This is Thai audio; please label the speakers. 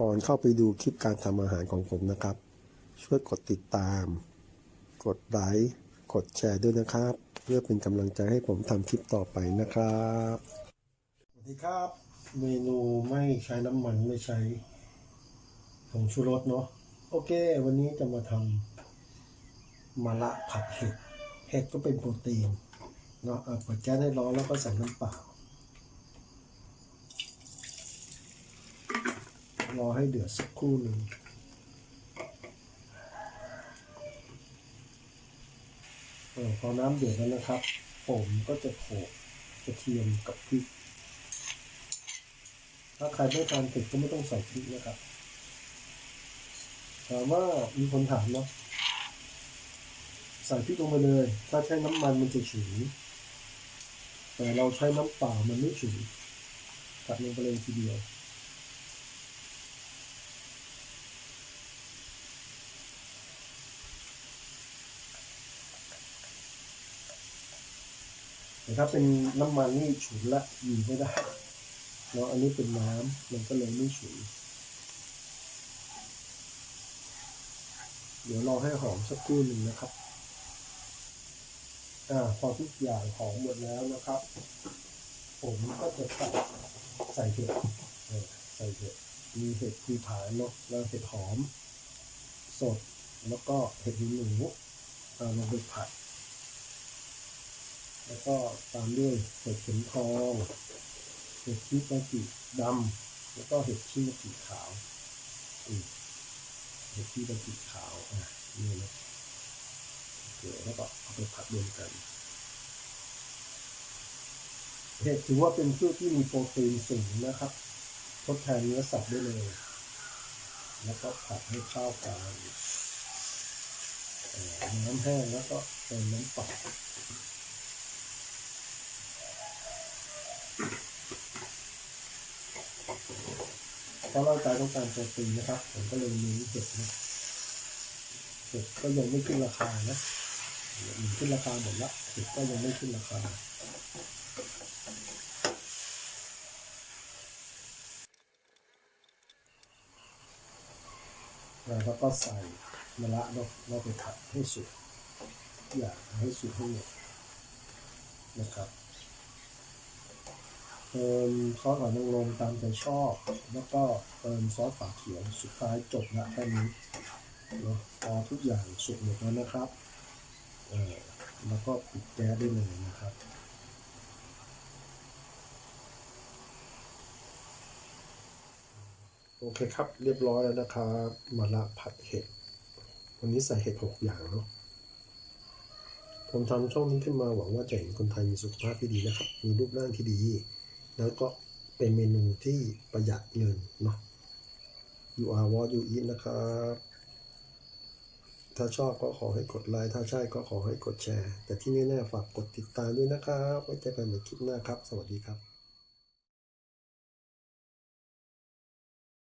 Speaker 1: ก่อนเข้าไปดูคลิปการทำอาหารของผมนะครับ ช่วยกดติดตาม กดไลค์กดแชร์ด้วยนะครับ เพื่อเป็นกำลังใจให้ผมทำคลิปต่อไปนะครับสวัสดีครับ เมนูไม่ใช้น้ำมันไม่ใช้ผงชูรสเนาะโอเค วันนี้จะมาทำมะละผัดเห็ดเห็ดก็เป็นโปรตีนเนาะเอาเปิดแก๊สให้ร้อนแล้วก็ใส่น้ำเปล่า รอให้เดือดสักครู่หนึ่งออพอน้ำเดือดแล้วนะครับ ผมก็จะโขลกกระเทียมกับพริก ถ้าใครไม่ทานเผ็ดก็ไม่ต้องใส่พริกนะครับถามว่ามีคนถามเนาะใส่พริกลงไปเลย ถ้าใช้น้ำมันมันจะฉุนแต่เราใช้น้ำเปล่ามันไม่ฉุนตัดลงไปเลยทีเดียว แต่ถ้าเป็นน้ำมันนี่ฉุนละอยู่ไม่ได้เนาะอันนี้เป็นน้ำมันก็เลยไม่ฉุน เดี๋ยวรอให้หอมสักครู่หนึ่งนะครับอ่าพอทุกอย่างหอมหมดแล้วนะครับ ผมก็จะตัดใส่เห็ดใส่เห็ดมีเห็ดภูผาเนาะแล้วเห็ดหอม สดแล้วก็เห็ดหูหนูเอาลงไปผัด แล้วก็ตามด้วยเห็ดเข็มทองเห็ดชิมากิดำแล้วก็เห็ดชิมากิขาวเห็ดชิมากิขาวอะนี่นะโอเคแล้วก็เอาไปผัดรวมกันเห็ดถือว่าเป็นพืชที่มีโปรตีนสูงนะครับ ทดแทนเนื้อสัตว์ได้เลย แล้วก็ผัดให้ข้ากันน้ำแห้งแล้วก็เติมน้ำเปล่า เพราะร่างกายต้องการโปรตีนนะครับ ผมก็เลยมีเห็ดนะเห็ดก็ยังไม่ขึ้นราคานะมันขึ้นราคาหมดละเห็ดก็ยังไม่ขึ้นราคาแล้วก็ใส่มะระเนาเราไปผัดให้สุกอย่าให้สุกให้หมดนะครับ เติมซอสหอยนางรมตามใจชอบ แล้วก็เติมซอสฝาเขียวสุดท้ายจบละแค่นี้นะพอทุกอย่างสุกหมดแล้วนะครับเออแล้วก็ปิดแก๊สได้เลยนะครับโอเคครับ เรียบร้อยแล้วนะครับมาละผัดเห็ด วันนี้ใส่เห็ดหกอย่างเนาะผมทำช่องนี้ขึ้นมาหวังว่าจะเห็นคนไทยมีสุขภาพที่ดีนะครับ มีรูปร่างที่ดี แล้วก็เป็นเมนูที่ประหยัดเงินเนาะ you are what you eat นะครับ ถ้าชอบก็ขอให้กดไลค์ ถ้าใช่ก็ขอให้กดแชร์ แต่ที่แน่ๆฝากกดติดตามด้วยนะครับ ไว้เจอกันในคลิปหน้าครับ สวัสดีครับ